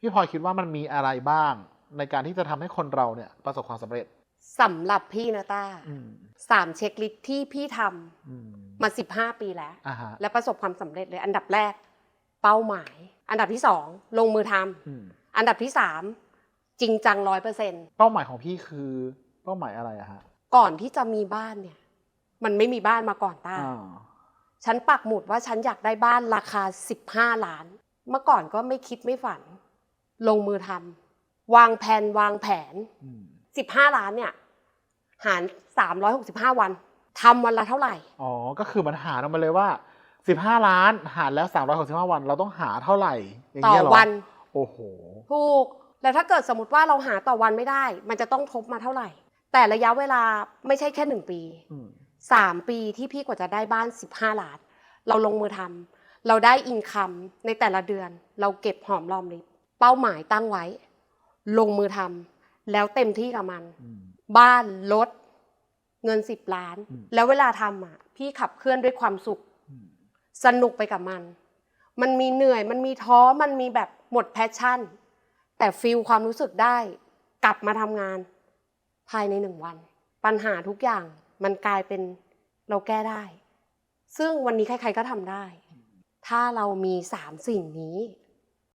พี่พลอยคิดว่ามันมีอะไรบ้าง ในการที่จะทำให้คนเราเนี่ยประสบความสำเร็จสำหรับพี่นะต้าอืมสามเช็คลิสต์ที่พี่ทำอืมมาสิบห้าปีแล้วอ่าฮะและประสบความสำเร็จเลย อันดับแรก เป้าหมาย อันดับที่สองลงมือทำอืมอันดับที่สามจริงจังร้อยเปอร์เซ็นเป้าหมายของพี่คือเป้าหมายอะไรอะฮะก่อนที่จะมีบ้านเนี่ย มันไม่มีบ้านมาก่อนต้าอ่าฉันปักหมุดว่าฉันอยากได้บ้านราคา15ล้าน เมื่อก่อนก็ไม่คิดไม่ฝัน ลงมือทำวางแผนวางแผนอืม15 ล้านเนี่ย หาร 365 วันทำวันละเท่าไหร่ อ๋อ ก็คือมันหารออกมาเลยว่า 15 ล้านหารแล้ว 365 วัน เราต้องหาเท่าไหร่ อย่างต่อเงี้ยเหรอวัน โอ้โห ถูก แล้วถ้าเกิดสมมติว่าเราหาต่อวันไม่ได้ มันจะต้องทบมาเท่าไหร่ แต่ระยะเวลาไม่ใช่แค่หนึ่งปี อืม สามปีที่พี่กว่าจะได้บ้าน 15 ล้าน เราลงมือทำเราได้อินคัมในแต่ละเดือน เราเก็บหอมรอมริบ เป้าหมายตั้งไว้ ลงมือทำแล้วเต็มที่กับมันอืมบ้านรถเงิน10ล้านอืมแล้วเวลาทำอะ พี่ขับเคลื่อนด้วยความสุขอืมสนุกไปกับมัน มันมีเหนื่อยมันมีท้อมันมีแบบหมดแพชชั่น แต่ฟีลความรู้สึกได้ กลับมาทำงาน ภายในหนึ่งวัน ปัญหาทุกอย่างมันกลายเป็นเราแก้ได้ ซึ่งวันนี้ใครๆก็ทำได้ ถ้าเรามีสามสิ่งนี้